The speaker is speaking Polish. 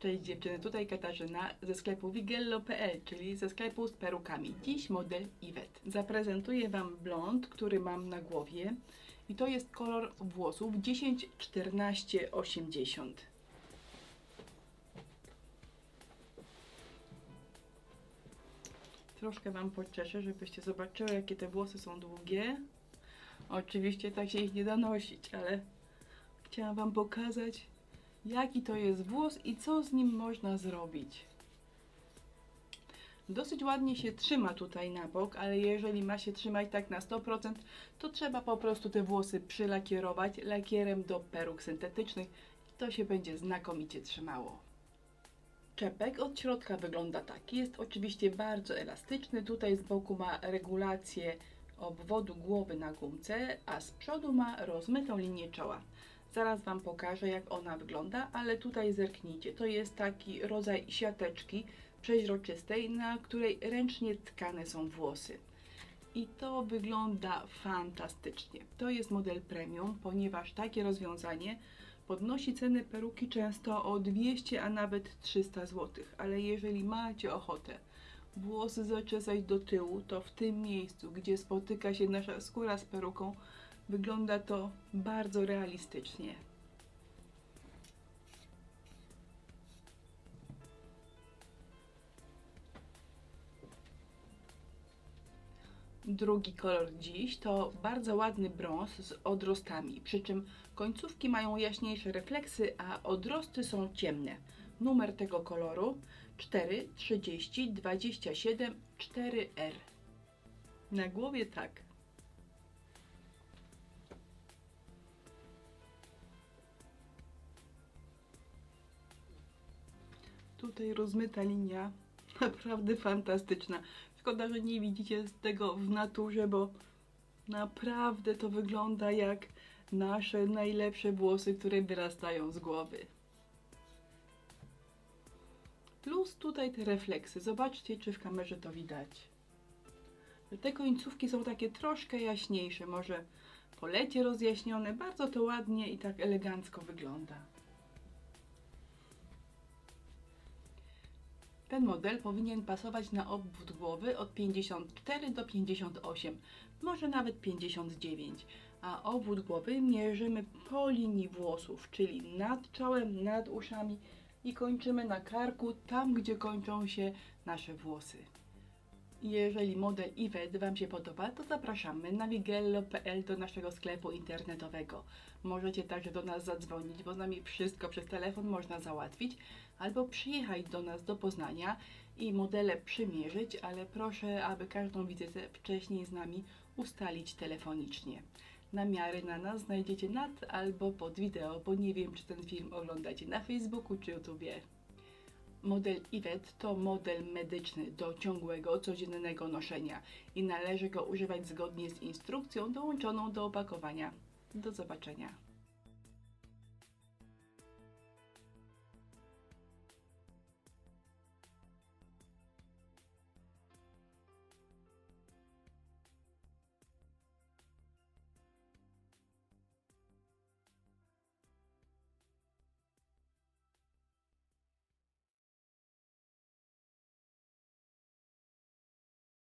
Cześć dziewczyny, tutaj Katarzyna ze sklepu wigello.pl, czyli ze sklepu z perukami. Dziś model Iwet. Zaprezentuję Wam blond, który mam na głowie i to jest kolor włosów 10, 14, 80. Troszkę Wam podczeszę, żebyście zobaczyły, jakie te włosy są długie. Oczywiście tak się ich nie da nosić, ale chciałam Wam pokazać, jaki to jest włos i co z nim można zrobić. Dosyć ładnie się trzyma tutaj na bok, ale jeżeli ma się trzymać tak na 100%, to trzeba po prostu te włosy przylakierować lakierem do peruk syntetycznych i to się będzie znakomicie trzymało. Czepek od środka wygląda tak. Jest oczywiście bardzo elastyczny. Tutaj z boku ma regulację obwodu głowy na gumce, a z przodu ma rozmytą linię czoła. Zaraz Wam pokażę, jak ona wygląda, ale tutaj zerknijcie. To jest taki rodzaj siateczki przeźroczystej, na której ręcznie tkane są włosy. I to wygląda fantastycznie. To jest model premium, ponieważ takie rozwiązanie podnosi ceny peruki często o 200, a nawet 300 zł. Ale jeżeli macie ochotę włosy zaczesać do tyłu, to w tym miejscu, gdzie spotyka się nasza skóra z peruką, wygląda to bardzo realistycznie. Drugi kolor dziś to bardzo ładny brąz z odrostami, przy czym końcówki mają jaśniejsze refleksy, a odrosty są ciemne. Numer tego koloru 4 30 27 4R. Na głowie tak. Tutaj rozmyta linia, naprawdę fantastyczna. Szkoda, że nie widzicie tego w naturze, bo naprawdę to wygląda jak nasze najlepsze włosy, które wyrastają z głowy. Plus tutaj te refleksy. Zobaczcie, czy w kamerze to widać. Te końcówki są takie troszkę jaśniejsze, może po lecie rozjaśnione. Bardzo to ładnie i tak elegancko wygląda. Ten model powinien pasować na obwód głowy od 54 do 58, może nawet 59, a obwód głowy mierzymy po linii włosów, czyli nad czołem, nad uszami i kończymy na karku, tam gdzie kończą się nasze włosy. Jeżeli model Iwet Wam się podoba, to zapraszamy na wigello.pl do naszego sklepu internetowego. Możecie także do nas zadzwonić, bo z nami wszystko przez telefon można załatwić, albo przyjechać do nas do Poznania i modele przymierzyć, ale proszę, aby każdą wizytę wcześniej z nami ustalić telefonicznie. Namiary na nas znajdziecie nad albo pod wideo, bo nie wiem, czy ten film oglądacie na Facebooku czy YouTubie. Model Iwet to model medyczny do ciągłego, codziennego noszenia i należy go używać zgodnie z instrukcją dołączoną do opakowania. Do zobaczenia.